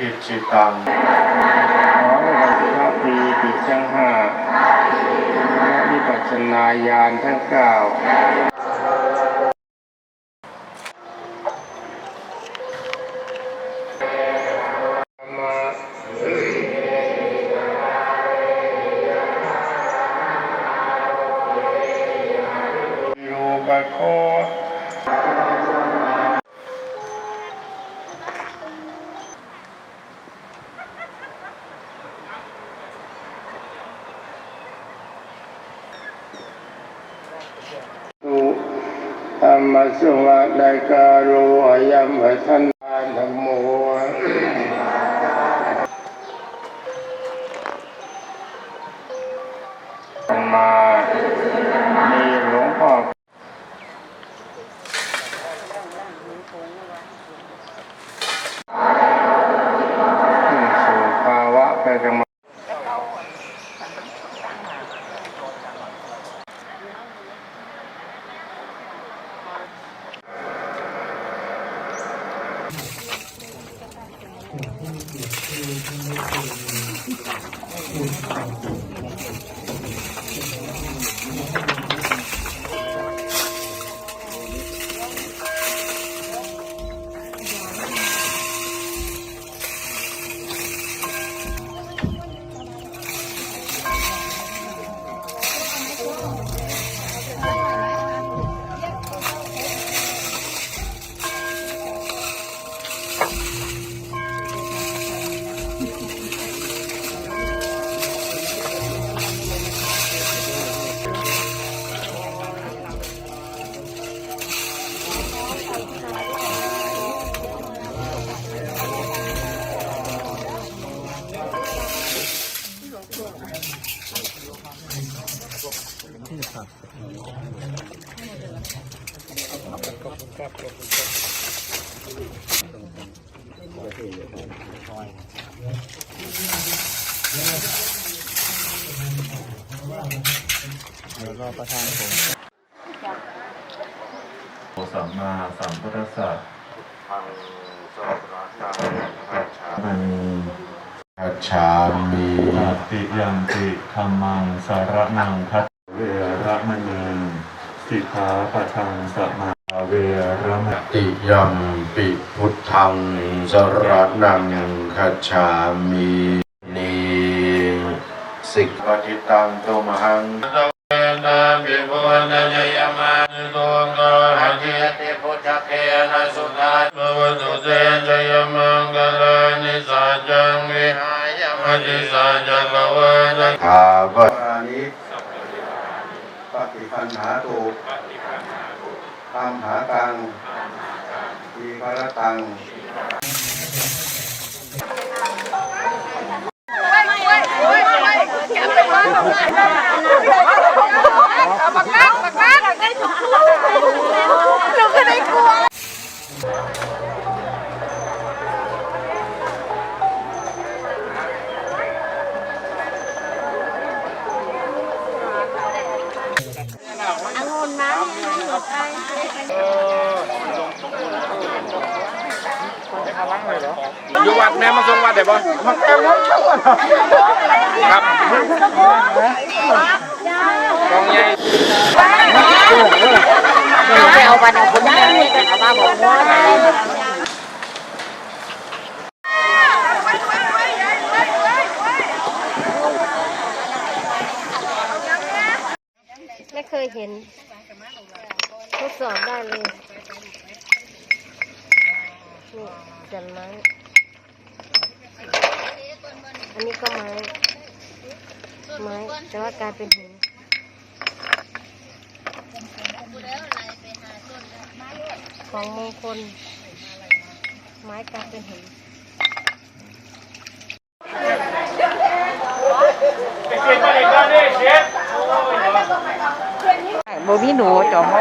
อิจิตังขอให้พระปีติทั้งห้าและวิปัสสนาญาณทั้งเก้ามาโยบะโค ตุธรร มสุวะไดกาโรอายัมหทันทานธรรมโมมามีหลวงพ่อขึ้นสู่ภาวะไป Thank you. กันมาโอสัมมาสัมพุทธัสสะพังสรตังคัจฉามันคัจฉามิติยัมปิธรรมังสารนังคัจ สิกขาปะทังสมาเวรมติยัมปิพุทธังสรนังคัจฉามินีสิกปฏิตังตุมหังตเวนะวิภวนจยมานิโลกาหัจติพุทธเคนะสุนาภวตุเตจยมังกลานิสัจจังวิหายมติสัจจกวานะขาวะอานิ ปฏิคันหาตุตามหาตังทีพรตัง อยู่วัดแม่มาส่งวัดได้บ่มาแก้ววัดครับกองใหญ่ไปเอาบันเอาคุณแม่เอามาบอกว่าไม่เคยเห็นทดสอบได้เลย นี่จันไม้อันนี้ก็ไม้ไม้แต่ว่ากลายเป็นหินของมงคล ไม้กลายเป็นหินบ่มีหนูจอมไว้